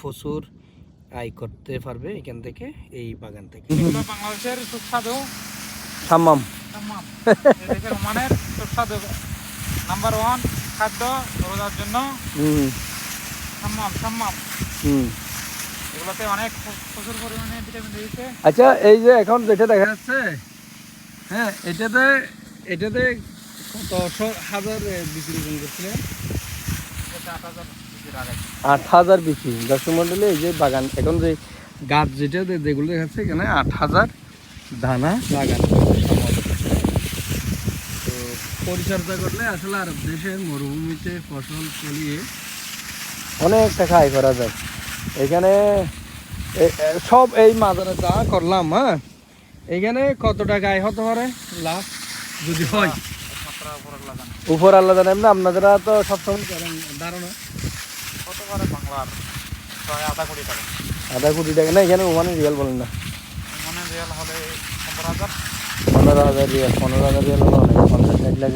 প্রচুর আয় করতে পারবে এখান থেকে এই বাগান থেকে। বাংলাদেশের সুস্বাদু। সাম্মাম। ওমানের সুস্বাদু। নাম্বার ওয়ান খাদ্য রোজার জন্য। সাম্মাম সাম্মাম। হুম। এগুলোতে অনেক প্রচুর পরিমাণে ভিটামিন রয়েছে আচ্ছা এই যে এখন যেটা দেখা যাচ্ছে হ্যাঁ এটাতে এটাতে কত হাজার বিক্রি করছিলেন? এটা আট হাজার। আট হাজার বিক্রি। দর্শক মন্ডলী এই যে বাগান এখন যে গাছ যেটা যেগুলো দেখাচ্ছে এখানে আট হাজার দানা বাগান। তো পরিচর্যা করলে আসলে আর দেশের মরুভূমিতে ফসল ফলিয়ে অনেক টাকা আয় করা যায়। এখানে সব এই মাদারে যা করলাম হ্যাঁ এখানে কত টাকা আয় হতে পারে? লাভ যদি হয়। উপর আল্লাহ জানেন না আপনারা তো সবসময় করেন ধারণা। কত পারে বাংলার প্রায় আধা কোটি টাকা। আধা কোটি টাকা? না এখানে ওমানে রিয়াল বলেন না। ওমানে রিয়াল হলে পনেরো হাজার। পনেরো হাজার রিয়াল পনেরো হাজার রিয়াল হলো অনেক পঞ্চাশ ষাট লাখ